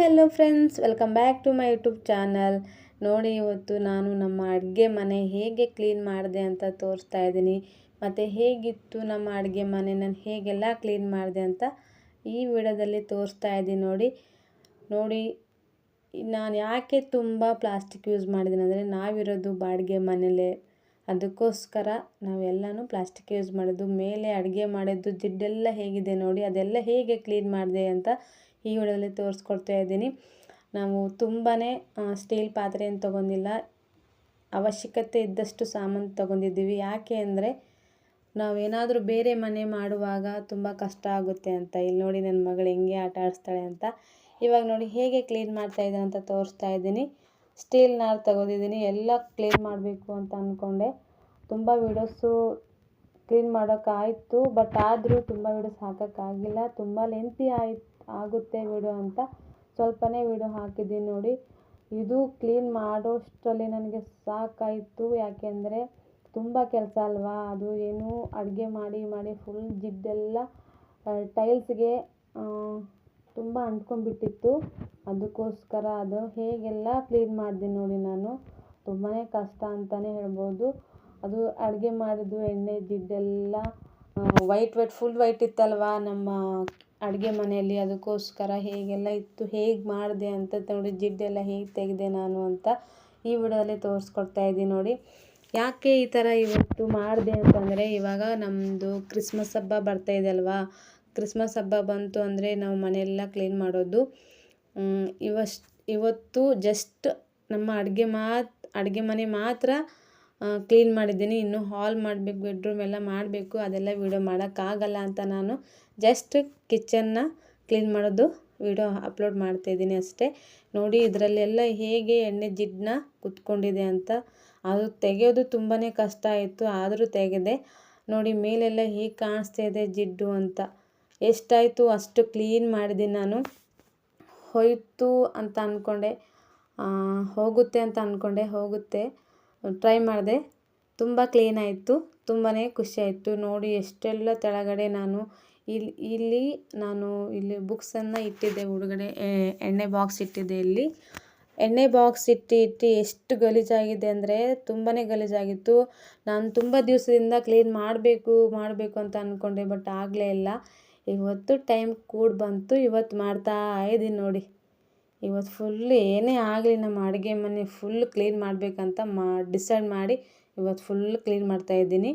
Hello friends, welcome back to my YouTube channel. ನೋಡಿ, ಇವತ್ತು ನಾನು ನಮ್ಮ ಅಡುಗೆ ಮನೆ ಹೇಗೆ ಕ್ಲೀನ್ ಮಾಡಿದೆ ಅಂತ ತೋರಿಸ್ತಾ ಇದ್ದೀನಿ. ಮತ್ತು ಹೇಗಿತ್ತು ನಮ್ಮ ಅಡುಗೆ ಮನೆ, ನಾನು ಹೇಗೆಲ್ಲ ಕ್ಲೀನ್ ಮಾಡಿದೆ ಅಂತ ಈ ವಿಡಿಯೋದಲ್ಲಿ ತೋರಿಸ್ತಾ ಇದ್ದೀನಿ ನೋಡಿ. ನೋಡಿ, ನಾನು ಯಾಕೆ ತುಂಬ ಪ್ಲಾಸ್ಟಿಕ್ ಯೂಸ್ ಮಾಡಿದ್ದೀನಿ ಅಂದರೆ, ನಾವಿರೋದು ಬಾಡಿಗೆ ಮನೆಯಲ್ಲೇ. ಅದಕ್ಕೋಸ್ಕರ ನಾವೆಲ್ಲನೂ ಪ್ಲಾಸ್ಟಿಕ್ ಯೂಸ್ ಮಾಡೋದು, ಮೇಲೆ ಅಡುಗೆ ಮಾಡಿದ್ದು ಜಿಡ್ಡೆಲ್ಲ ಹೇಗಿದೆ ನೋಡಿ, ಅದೆಲ್ಲ ಹೇಗೆ ಕ್ಲೀನ್ ಮಾಡಿದೆ ಅಂತ ಈ ವಿಡಿಯೋದಲ್ಲಿ ತೋರಿಸ್ಕೊಡ್ತಾ ಇದ್ದೀನಿ. ನಾವು ತುಂಬಾ ಸ್ಟೀಲ್ ಪಾತ್ರೆ ಏನು ತೊಗೊಂಡಿಲ್ಲ. ಅವಶ್ಯಕತೆ ಇದ್ದಷ್ಟು ಸಾಮಾನು ತೊಗೊಂಡಿದ್ದೀವಿ. ಯಾಕೆ ಅಂದರೆ, ನಾವೇನಾದರೂ ಬೇರೆ ಮನೆ ಮಾಡುವಾಗ ತುಂಬ ಕಷ್ಟ ಆಗುತ್ತೆ ಅಂತ. ಇಲ್ಲಿ ನೋಡಿ ನನ್ನ ಮಗಳು ಹೆಂಗೆ ಆಟ ಆಡಿಸ್ತಾಳೆ ಅಂತ. ಇವಾಗ ನೋಡಿ ಹೇಗೆ ಕ್ಲೀನ್ ಮಾಡ್ತಾ ಇದ್ದಾನೆ ಅಂತ ತೋರಿಸ್ತಾ ಇದ್ದೀನಿ. ಸ್ಟೀಲ್ ನಾರು ತಗೊಂಡಿದ್ದೀನಿ. ಎಲ್ಲ ಕ್ಲೀನ್ ಮಾಡಬೇಕು ಅಂತ ಅಂದ್ಕೊಂಡೆ ತುಂಬ ವೀಡಿಯೋಸು ಕ್ಲೀನ್ ಮಾಡೋಕ್ಕಾಯಿತು ಬಟ್ ಆದರೂ ತುಂಬ ವೀಡಿಯೋಸ್ ಹಾಕೋಕ್ಕಾಗಿಲ್ಲ. ತುಂಬ ಲೆಂತಿ ಆಯ್ತು. ಆಗುತ್ತೆ ವಿಡಿಯೋ ಅಂತ ಸ್ವಲ್ಪನೇ ವಿಡಿಯೋ ಹಾಕಿದ್ದೀನಿ ನೋಡಿ. ಇದು ಕ್ಲೀನ್ ಮಾಡೋಷ್ಟರಲ್ಲಿ ನನಗೆ ಸಾಕಾಯಿತು. ಯಾಕೆಂದರೆ ತುಂಬ ಕೆಲಸ ಅಲ್ವಾ? ಅದು ಏನು ಅಡುಗೆ ಮಾಡಿ ಮಾಡಿ ಫುಲ್ ಜಿಡ್ಡೆಲ್ಲ ಟೈಲ್ಸ್ಗೆ ತುಂಬ ಅಂಟ್ಕೊಂಡ್ಬಿಟ್ಟಿತ್ತು. ಅದಕ್ಕೋಸ್ಕರ ಅದು ಹೇಗೆಲ್ಲ ಕ್ಲೀನ್ ಮಾಡಿದೆ ನೋಡಿ ನಾನು. ತುಂಬಾ ಕಷ್ಟ ಅಂತಲೇ ಹೇಳ್ಬೋದು. ಅದು ಅಡುಗೆ ಮಾಡಿದ್ದು ಎಣ್ಣೆ ಜಿಡ್ಡೆಲ್ಲ ವೈಟ್ ವೈಟ್ ಫುಲ್ ವೈಟ್ ಇತ್ತಲ್ವ ನಮ್ಮ ಅಡುಗೆ ಮನೆಯಲ್ಲಿ ಅದಕ್ಕೋಸ್ಕರ ಹೇಗೆಲ್ಲ ಇತ್ತು, ಹೇಗೆ ಮಾಡಿದೆ ಅಂತ ನೋಡಿ ಜಿಡ್ಡೆಲ್ಲ ಹೇಗೆ ತೆಗೆದೆ ನಾನು ಅಂತ ಈ ವಿಡಿಯೋದಲ್ಲಿ ತೋರಿಸ್ಕೊಡ್ತಾ ಇದ್ದೀನಿ ನೋಡಿ. ಯಾಕೆ ಈ ಥರ ಇವತ್ತು ಮಾಡಿದೆ ಅಂತಂದರೆ, ಇವಾಗ ನಮ್ಮದು ಕ್ರಿಸ್ಮಸ್ ಹಬ್ಬ ಬರ್ತಾ ಇದೆ ಅಲ್ವಾ? ಕ್ರಿಸ್ಮಸ್ ಹಬ್ಬ ಬಂತು ಅಂದರೆ ನಾವು ಮನೆಯೆಲ್ಲ ಕ್ಲೀನ್ ಮಾಡೋದು. ಇವಷ್ಟು, ಇವತ್ತು ಜಸ್ಟ್ ನಮ್ಮ ಅಡುಗೆ ಮಾತ್, ಅಡುಗೆ ಮನೆ ಮಾತ್ರ ಕ್ಲೀನ್ ಮಾಡಿದ್ದೀನಿ. ಇನ್ನು ಹಾಲ್ ಮಾಡಬೇಕು ಬೆಡ್ರೂಮ್ ಎಲ್ಲ ಮಾಡಬೇಕು. ಅದೆಲ್ಲ ವೀಡಿಯೋ ಮಾಡೋಕ್ಕಾಗಲ್ಲ ಅಂತ ನಾನು ಜಸ್ಟ್ ಕಿಚನ್ನ ಕ್ಲೀನ್ ಮಾಡೋದು ವೀಡಿಯೋ ಅಪ್ಲೋಡ್ ಮಾಡ್ತಾಯಿದ್ದೀನಿ ಅಷ್ಟೇ. ನೋಡಿ ಇದರಲ್ಲೆಲ್ಲ ಹೇಗೆ ಎಣ್ಣೆ ಜಿಡ್ಡನ್ನ ಕುತ್ಕೊಂಡಿದೆ ಅಂತ. ಅದು ತೆಗೆಯೋದು ತುಂಬಾ ಕಷ್ಟ ಆಯಿತು, ಆದರೂ ತೆಗೆದೆ. ನೋಡಿ ಮೇಲೆಲ್ಲ ಹೇಗೆ ಕಾಣಿಸ್ತಾ ಇದೆ ಜಿಡ್ಡು ಅಂತ. ಎಷ್ಟಾಯಿತು ಅಷ್ಟು ಕ್ಲೀನ್ ಮಾಡಿದ್ದೀನಿ ನಾನು. ಹೋಯಿತು ಅಂತ ಅಂದ್ಕೊಂಡೆ ಹೋಗುತ್ತೆ ಅಂತ ಅಂದ್ಕೊಂಡೆ ಹೋಗುತ್ತೆ. ಟ್ರೈ ಮಾಡಿದೆ. ತುಂಬ ಕ್ಲೀನ್ ಆಯಿತು. ತುಂಬಾ ಖುಷಿಯಾಯಿತು ನೋಡಿ, ಎಷ್ಟೆಲ್ಲ ಕೆಳಗಡೆ ನಾನು ಇಲ್ಲಿ ಇಲ್ಲಿ ನಾನು ಇಲ್ಲಿ ಬುಕ್ಸನ್ನು ಇಟ್ಟಿದ್ದೆ. ಹುಡುಗಡೆ ಎಣ್ಣೆ ಬಾಕ್ಸ್ ಇಟ್ಟಿದ್ದೆ ಇಲ್ಲಿ. ಎಣ್ಣೆ ಬಾಕ್ಸ್ ಇಟ್ಟು ಇಟ್ಟು ಎಷ್ಟು ಗಲೀಜಾಗಿದೆ ಅಂದರೆ ತುಂಬಾ ಗಲೀಜಾಗಿತ್ತು. ನಾನು ತುಂಬ ದಿವಸದಿಂದ ಕ್ಲೀನ್ ಮಾಡಬೇಕು ಮಾಡಬೇಕು ಅಂತ ಅಂದ್ಕೊಂಡೆ ಬಟ್ ಆಗಲೇ ಇಲ್ಲ. ಇವತ್ತು ಟೈಮ್ ಕೂಡ ಬಂತು. ಇವತ್ತು ಮಾಡ್ತಾ ಇದ್ದೀನಿ ನೋಡಿ. ಇವತ್ತು ಫುಲ್ ಏನೇ ಆಗಲಿ ನಮ್ಮ ಅಡುಗೆ ಮನೆ ಫುಲ್ ಕ್ಲೀನ್ ಮಾಡಬೇಕಂತ ಮಾ ಡಿಸೈಡ್ ಮಾಡಿ ಇವತ್ತು ಫುಲ್ ಕ್ಲೀನ್ ಮಾಡ್ತಾಯಿದ್ದೀನಿ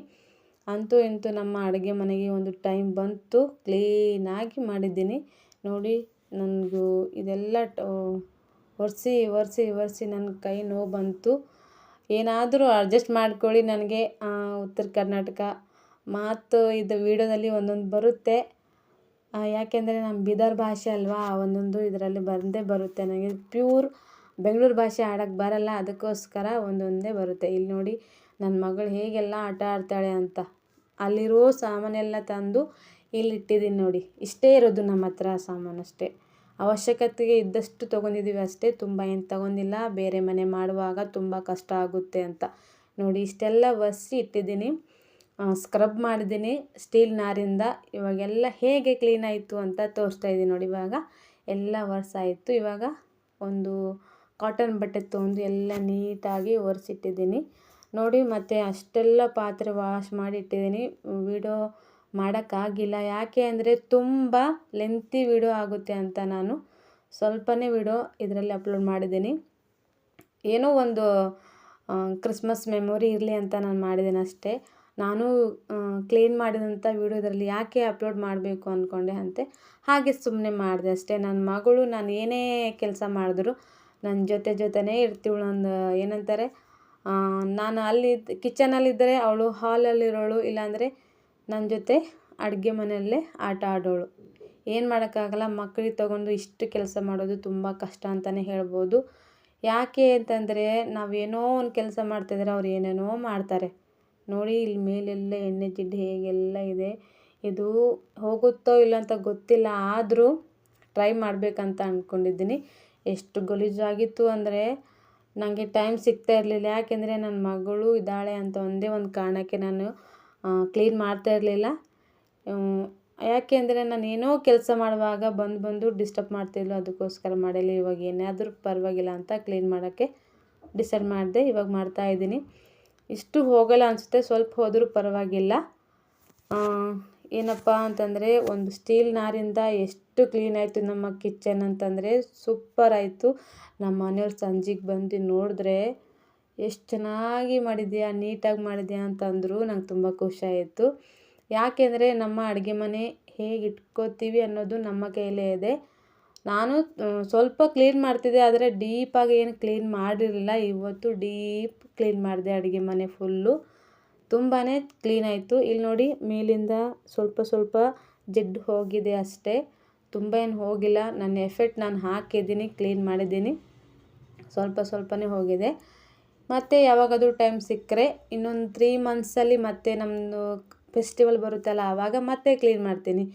ಅಂತೂ ಇಂತೂ ನಮ್ಮ ಅಡುಗೆ ಮನೆಗೆ ಒಂದು ಟೈಮ್ ಬಂತು ಕ್ಲೀನಾಗಿ ಮಾಡಿದ್ದೀನಿ. ನೋಡಿ ನನಗೂ ಇದೆಲ್ಲ ಒರೆಸಿ ಒರೆಸಿ ಒರೆಸಿ ನನ್ನ ಕೈ ನೋವು ಬಂತು. ಏನಾದರೂ ಅಡ್ಜಸ್ಟ್ ಮಾಡ್ಕೊಳ್ಳಿ ನನಗೆ. ಉತ್ತರ ಕರ್ನಾಟಕ. ಮಾತು ಇದು ವೀಡಿಯೋದಲ್ಲಿ ಒಂದೊಂದು ಬರುತ್ತೆ. ಯಾಕೆಂದರೆ ನಮ್ಮ ಬೀದರ್ ಭಾಷೆ ಅಲ್ವಾ, ಒಂದೊಂದು ಇದರಲ್ಲಿ ಬಂದೇ ಬರುತ್ತೆ. ನನಗೆ ಪ್ಯೂರ್ ಬೆಂಗಳೂರು ಭಾಷೆ ಆಡೋಕ್ಕೆ ಬರಲ್ಲ, ಅದಕ್ಕೋಸ್ಕರ ಒಂದೊಂದೇ ಬರುತ್ತೆ. ಇಲ್ಲಿ ನೋಡಿ ನನ್ನ ಮಗಳು ಹೇಗೆಲ್ಲ ಆಟ ಆಡ್ತಾಳೆ ಅಂತ. ಅಲ್ಲಿರೋ ಸಾಮಾನೆಲ್ಲ ತಂದು ಇಲ್ಲಿ ಇಟ್ಟಿದ್ದೀನಿ ನೋಡಿ. ಇಷ್ಟೇ ಇರೋದು ನಮ್ಮ ಹತ್ರ ಸಾಮಾನು ಅಷ್ಟೇ. ಅವಶ್ಯಕತೆಗೆ ಇದ್ದಷ್ಟು ತೊಗೊಂಡಿದ್ದೀವಿ ಅಷ್ಟೇ. ತುಂಬ ಏನು ತಗೊಂಡಿಲ್ಲ, ಬೇರೆ ಮನೆ ಮಾಡುವಾಗ ತುಂಬ ಕಷ್ಟ ಆಗುತ್ತೆ ಅಂತ. ನೋಡಿ, ಇಷ್ಟೆಲ್ಲ ವಸಿ ಇಟ್ಟಿದ್ದೀನಿ ಸ್ಕ್ರಬ್ ಮಾಡಿದ್ದೀನಿ ಸ್ಟೀಲ್ ನಾರಿಂದ. ಇವಾಗೆಲ್ಲ ಹೇಗೆ ಕ್ಲೀನ್ ಆಯಿತು ಅಂತ ತೋರಿಸ್ತಾ ಇದ್ದೀನಿ ನೋಡಿ ಇವಾಗ. ಎಲ್ಲ ಒರೆಸಾಯಿತು. ಇವಾಗ ಒಂದು ಕಾಟನ್ ಬಟ್ಟೆ ತೊಗೊಂಡು ಎಲ್ಲ ನೀಟಾಗಿ ಒರೆಸಿಟ್ಟಿದ್ದೀನಿ. ನೋಡಿ ಮತ್ತು ಅಷ್ಟೆಲ್ಲ ಪಾತ್ರೆ ವಾಶ್ ಮಾಡಿ ಇಟ್ಟಿದ್ದೀನಿ ವಿಡಿಯೋ ಮಾಡೋಕ್ಕಾಗಿಲ್ಲ. ಯಾಕೆ ಅಂದರೆ ತುಂಬ ಲೆಂತಿ ವಿಡಿಯೋ ಆಗುತ್ತೆ ಅಂತ ನಾನು ಸ್ವಲ್ಪನೇ ವಿಡಿಯೋ ಇದರಲ್ಲಿ ಅಪ್ಲೋಡ್ ಮಾಡಿದ್ದೀನಿ. ಏನೋ ಒಂದು ಕ್ರಿಸ್ಮಸ್ ಮೆಮೊರಿ ಇರಲಿ ಅಂತ ನಾನು ಮಾಡಿದ್ದೀನಿ ಅಷ್ಟೇ. ನಾನು ಕ್ಲೀನ್ ಮಾಡಿದಂಥ ವೀಡಿಯೋದಲ್ಲಿ ಯಾಕೆ ಅಪ್ಲೋಡ್ ಮಾಡಬೇಕು ಅಂದ್ಕೊಂಡೆ ಅಂತೆ. ಹಾಗೆ ಸುಮ್ಮನೆ ಮಾಡಿದೆ ಅಷ್ಟೇ. ನನ್ನ ಮಗಳು, ನಾನು ಏನೇ ಕೆಲಸ ಮಾಡಿದ್ರು ನನ್ನ ಜೊತೆ ಜೊತೆನೇ ಇರ್ತೀವಳು. ಒಂದು ಏನಂತಾರೆ ನಾನು ಅಲ್ಲಿ ಕಿಚನಲ್ಲಿದ್ದರೆ ಅವಳು ಹಾಲಲ್ಲಿರೋಳು ಇಲ್ಲಾಂದರೆ ನನ್ನ ಜೊತೆ ಅಡುಗೆ ಮನೆಯಲ್ಲೇ ಆಟ ಆಡೋಳು. ಏನು ಮಾಡೋಕ್ಕಾಗಲ್ಲ ಮಕ್ಕಳಿಗೆ ತೊಗೊಂಡು ಇಷ್ಟು ಕೆಲಸ ಮಾಡೋದು ತುಂಬ ಕಷ್ಟ ಅಂತಲೇ ಹೇಳ್ಬೋದು. ಯಾಕೆ ಅಂತಂದರೆ ನಾವೇನೋ ಒಂದು ಕೆಲಸ ಮಾಡ್ತಾಯಿದ್ರೆ ಅವ್ರು ಏನೇನೋ ಮಾಡ್ತಾರೆ. ನೋಡಿ, ಇಲ್ಲಿ ಮೇಲೆಲ್ಲ ಎಣ್ಣೆ ಜಿಡ್ಡು ಹೇಗೆಲ್ಲ ಇದೆ. ಇದು ಹೋಗುತ್ತೋ ಇಲ್ಲ ಅಂತ ಗೊತ್ತಿಲ್ಲ, ಆದರೂ ಟ್ರೈ ಮಾಡಬೇಕಂತ ಅಂದ್ಕೊಂಡಿದ್ದೀನಿ ಎಷ್ಟು ಗಲೀಜಾಗಿತ್ತು ಅಂದರೆ ನನಗೆ ಟೈಮ್ ಸಿಗ್ತಾ ಇರಲಿಲ್ಲ. ಯಾಕೆಂದರೆ ನನ್ನ ಮಗಳು ಇದ್ದಾಳೆ ಅಂತ ಒಂದೇ ಒಂದು ಕಾರಣಕ್ಕೆ ನಾನು ಕ್ಲೀನ್ ಮಾಡ್ತಾ ಇರಲಿಲ್ಲ. ಯಾಕೆ ಅಂದರೆ ನಾನು ಏನೋ ಕೆಲಸ ಮಾಡುವಾಗ ಬಂದು ಬಂದು ಡಿಸ್ಟರ್ಬ್ ಮಾಡ್ತಿದ್ಲು ಅದಕ್ಕೋಸ್ಕರ ಮಾಡಿಲ್ಲ. ಇವಾಗ ಏನಾದರೂ ಪರವಾಗಿಲ್ಲ ಅಂತ ಕ್ಲೀನ್ ಮಾಡೋಕ್ಕೆ ಡಿಸೈಡ್ ಮಾಡಿದೆ. ಇವಾಗ ಮಾಡ್ತಾಯಿದ್ದೀನಿ ಇಷ್ಟು ಹೋಗಲ್ಲ ಅನಿಸುತ್ತೆ, ಸ್ವಲ್ಪ ಹೋದರೂ ಪರವಾಗಿಲ್ಲ. ಏನಪ್ಪ ಅಂತಂದರೆ ಒಂದು ಸ್ಟೀಲ್ ನಾರಿಂದ ಎಷ್ಟು ಕ್ಲೀನ್ ಆಯಿತು ನಮ್ಮ ಕಿಚನ್ ಅಂತಂದರೆ ಸೂಪರ್ ಆಯಿತು. ನಮ್ಮ ಮನೆಯವ್ರು ಸಂಜೆಗೆ ಬಂದು ನೋಡಿದ್ರೆ ಎಷ್ಟು ಚೆನ್ನಾಗಿ ಮಾಡಿದ್ಯಾ, ನೀಟಾಗಿ ಮಾಡಿದ್ಯಾ ಅಂತಂದರು ನಂಗೆ ತುಂಬ ಖುಷಿ ಆಯಿತು. ಯಾಕೆಂದರೆ ನಮ್ಮ ಅಡುಗೆ ಮನೆ ಹೇಗೆ ಇಟ್ಕೋತೀವಿ ಅನ್ನೋದು ನಮ್ಮ ಕೈಯಲ್ಲೇ ಇದೆ. ನಾನು ಸ್ವಲ್ಪ ಕ್ಲೀನ್ ಮಾಡ್ತಿದ್ದೆ, ಆದರೆ ಡೀಪಾಗಿ ಏನು ಕ್ಲೀನ್ ಮಾಡಿರಲಿಲ್ಲ. ಇವತ್ತು ಡೀಪ್ ಕ್ಲೀನ್ ಮಾಡಿದೆ ಅಡುಗೆ ಮನೆ ಫುಲ್ಲು ತುಂಬಾ ಕ್ಲೀನ್ ಆಯಿತು. ಇಲ್ಲಿ ನೋಡಿ, ಮೇಲಿಂದ ಸ್ವಲ್ಪ ಸ್ವಲ್ಪ ಜಿಡ್ಡು ಹೋಗಿದೆ ಅಷ್ಟೇ. ತುಂಬ ಏನು ಹೋಗಿಲ್ಲ. ನನ್ನ ಎಫೆಕ್ಟ್ ನಾನು ಹಾಕಿದ್ದೀನಿ ಕ್ಲೀನ್ ಮಾಡಿದ್ದೀನಿ. ಸ್ವಲ್ಪ ಸ್ವಲ್ಪನೇ ಹೋಗಿದೆ. ಮತ್ತು ಯಾವಾಗಾದರೂ ಟೈಮ್ ಸಿಕ್ಕರೆ, ಇನ್ನೊಂದು ತ್ರೀ ಮಂತ್ಸಲ್ಲಿ ಮತ್ತೆ ನಮ್ಮದು ಫೆಸ್ಟಿವಲ್ ಬರುತ್ತಲ್ಲ, ಆವಾಗ ಮತ್ತೆ ಕ್ಲೀನ್ ಮಾಡ್ತೀನಿ.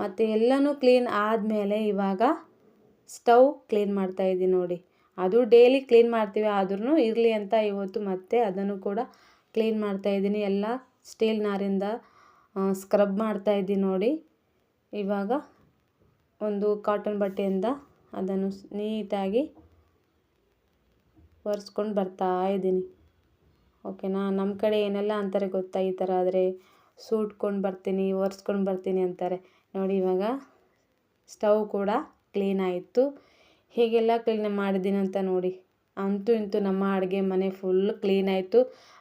ಮತ್ತು ಎಲ್ಲನೂ ಕ್ಲೀನ್ ಆದಮೇಲೆ ಇವಾಗ ಸ್ಟವ್ ಕ್ಲೀನ್ ಮಾಡ್ತಾ ಇದ್ದೀನಿ ನೋಡಿ. ಅದು ಡೈಲಿ ಕ್ಲೀನ್ ಮಾಡ್ತೀವಿ ಆದ್ರೂ ಇರಲಿ ಅಂತ ಇವತ್ತು ಮತ್ತೆ ಅದನ್ನು ಕೂಡ ಕ್ಲೀನ್ ಮಾಡ್ತಾ ಇದ್ದೀನಿ. ಎಲ್ಲ ಸ್ಟೀಲ್ ನಾರಿಂದ ಸ್ಕ್ರಬ್ ಮಾಡ್ತಾ ಇದ್ದೀನಿ ನೋಡಿ. ಇವಾಗ ಒಂದು ಕಾಟನ್ ಬಟ್ಟೆಯಿಂದ ಅದನ್ನು ನೀಟಾಗಿ ಒರೆಸ್ಕೊಂಡು ಬರ್ತಾ ಇದ್ದೀನಿ. ಓಕೆನಾ? ನಮ್ಮ ಕಡೆ ಏನೆಲ್ಲ ಅಂತಾರೆ ಗೊತ್ತಾ? ಈ ಥರ ಆದರೆ ಸೂಟ್ಕೊಂಡು ಬರ್ತೀನಿ, ಒರೆಸ್ಕೊಂಡು ಬರ್ತೀನಿ ಅಂತಾರೆ. ನೋಡಿ ಇವಾಗ ಸ್ಟವ್ ಕೂಡ ಕ್ಲೀನ್ ಆಯಿತು. ಹೀಗೆಲ್ಲ ಕ್ಲೀನ್ ಅಂತ ನೋಡಿ. ಅಂತೂ ಇಂತೂ ನಮ್ಮ ಅಡುಗೆ ಮನೆ ಫುಲ್ ಕ್ಲೀನ್ ಆಯಿತು.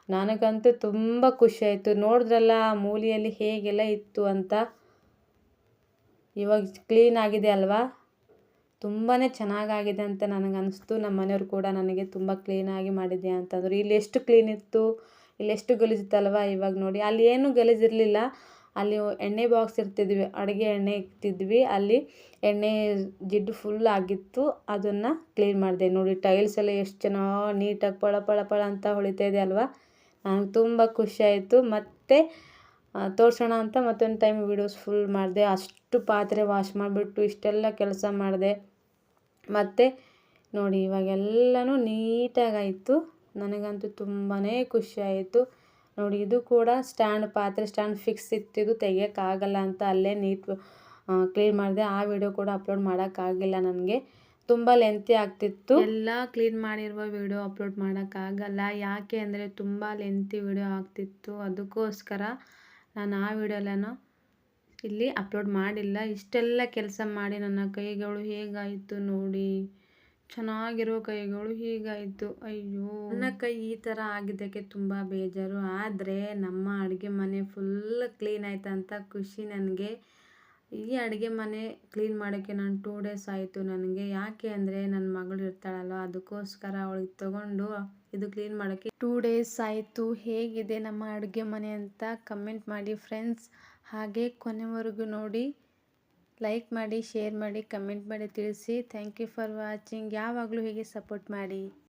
ನನಗಂತೂ ತುಂಬ ಆಯಿತು. ನೋಡಿದ್ರಲ್ಲ ಆ ಮೂಲೆಯಲ್ಲಿ ಹೇಗೆಲ್ಲ ಇತ್ತು ಅಂತ. ಇವಾಗ ಕ್ಲೀನ್ ಆಗಿದೆ ಅಲ್ವಾ? ತುಂಬಾ ಚೆನ್ನಾಗಾಗಿದೆ ಅಂತ ನನಗೆ ಅನಿಸ್ತು ನಮ್ಮ ಮನೆಯವ್ರು ಕೂಡ ನನಗೆ ತುಂಬ ಕ್ಲೀನಾಗಿ ಮಾಡಿದೆ ಅಂತಂದರು. ಇಲ್ಲಿ ಎಷ್ಟು ಕ್ಲೀನ್ ಇತ್ತು? ಇಲ್ಲಿ ಎಷ್ಟು ಗಲೀಜಿತ್ತಲ್ವ ಇವಾಗ ನೋಡಿ. ಅಲ್ಲಿ ಏನೂ ಗಲೀಜಿರಲಿಲ್ಲ ಅಲ್ಲಿ ಎಣ್ಣೆ ಬಾಕ್ಸ್ ಇರ್ತಿದ್ವಿ, ಅಡುಗೆ ಎಣ್ಣೆ ಇಕ್ತಿದ್ವಿ. ಅಲ್ಲಿ ಎಣ್ಣೆ ಜಿಡ್ಡು ಫುಲ್ ಆಗಿತ್ತು. ಅದನ್ನು ಕ್ಲೀನ್ ಮಾಡಿದೆ. ನೋಡಿ ಟೈಲ್ಸ್ ಎಲ್ಲ ಎಷ್ಟು ಚೆನ್ನಾಗಿ ನೀಟಾಗಿ ಪಳ ಪಳ ಪಳ ಅಂತ ಹೊಳಿತಾ ಇದೆ ಅಲ್ವಾ? ನನಗೆ ತುಂಬ ಖುಷಿಯಾಯಿತು ಮತ್ತು ತೋರಿಸೋಣ ಅಂತ ಮತ್ತೊಂದು ಟೈಮ್ ವೀಡಿಯೋಸ್ ಫುಲ್ ಮಾಡಿದೆ. ಅಷ್ಟು ಪಾತ್ರೆ ವಾಶ್ ಮಾಡಿಬಿಟ್ಟು ಇಷ್ಟೆಲ್ಲ ಕೆಲಸ ಮಾಡಿದೆ. ಮತ್ತು, ನೋಡಿ ಇವಾಗೆಲ್ಲನೂ ನೀಟಾಗಾಯಿತು ನನಗಂತೂ ತುಂಬಾ ಖುಷಿಯಾಯಿತು ನೋಡಿ, ಇದು ಕೂಡ ಸ್ಟ್ಯಾಂಡ್ ಪಾತ್ರೆ, ಸ್ಟ್ಯಾಂಡ್ ಫಿಕ್ಸ್ ಇತ್ತಿದ್ದು ತೆಗಿಯೋಕ್ಕಾಗಲ್ಲ ಅಂತ ಅಲ್ಲೇ ನೀಟ್ ಕ್ಲೀನ್ ಮಾಡಿದೆ. ಆ ವಿಡಿಯೋ ಕೂಡ ಅಪ್ಲೋಡ್ ಮಾಡೋಕ್ಕಾಗಿಲ್ಲ ನನಗೆ. ತುಂಬ ಲೆಂತಿ ಆಗ್ತಿತ್ತು. ಎಲ್ಲ ಕ್ಲೀನ್ ಮಾಡಿರುವ ವಿಡಿಯೋ ಅಪ್ಲೋಡ್ ಮಾಡೋಕ್ಕಾಗಲ್ಲ. ಯಾಕೆ ಅಂದರೆ ತುಂಬ ಲೆಂತಿ ವಿಡಿಯೋ ಆಗ್ತಿತ್ತು. ಅದಕ್ಕೋಸ್ಕರ ನಾನು ಆ ವಿಡಿಯೋಲನ್ನು ಇಲ್ಲಿ ಅಪ್ಲೋಡ್ ಮಾಡಿಲ್ಲ. ಇಷ್ಟೆಲ್ಲ ಕೆಲಸ ಮಾಡಿ ನನ್ನ ಕೈಗಳು ಹೇಗಾಯಿತು ನೋಡಿ. ಚೆನ್ನಾಗಿರೋ ಕೈಗಳು ಹೀಗಾಯಿತು. ಅಯ್ಯೋ. ನನ್ನ ಕೈ ಈ ಥರ ಆಗಿದ್ದಕ್ಕೆ ತುಂಬ ಬೇಜಾರು. ಆದರೆ ನಮ್ಮ ಅಡುಗೆ ಮನೆ ಫುಲ್ ಕ್ಲೀನ್ ಅಂತ ಖುಷಿ ನನಗೆ. ಈ ಅಡುಗೆ ಮನೆ ಕ್ಲೀನ್ ಮಾಡೋಕ್ಕೆ ನಾನು ಟೂ ಡೇಸ್ ಆಯಿತು ನನಗೆ. ಯಾಕೆ ಅಂದರೆ ನನ್ನ ಮಗಳು ಇರ್ತಾಳಲ್ಲ, ಅದಕ್ಕೋಸ್ಕರ ಅವಳಿಗೆ ತಗೊಂಡು ಇದು ಕ್ಲೀನ್ ಮಾಡೋಕ್ಕೆ ಟೂ ಡೇಸ್ ಆಯಿತು. ಹೇಗಿದೆ ನಮ್ಮ ಅಡುಗೆ ಮನೆ ಅಂತ ಕಮೆಂಟ್ ಮಾಡಿ ಫ್ರೆಂಡ್ಸ್ ಹಾಗೆ ಕೊನೆವರೆಗೂ ನೋಡಿ. ಲೈಕ್ ಮಾಡಿ ಶೇರ್ ಮಾಡಿ ಕಮೆಂಟ್ ಮಾಡಿ ತಿಳಿಸಿ. ಥ್ಯಾಂಕ್ ಯು ಫಾರ್ ವಾಚಿಂಗ್ ಯಾವಾಗಲೂ ಹೀಗೆ ಸಪೋರ್ಟ್ ಮಾಡಿ.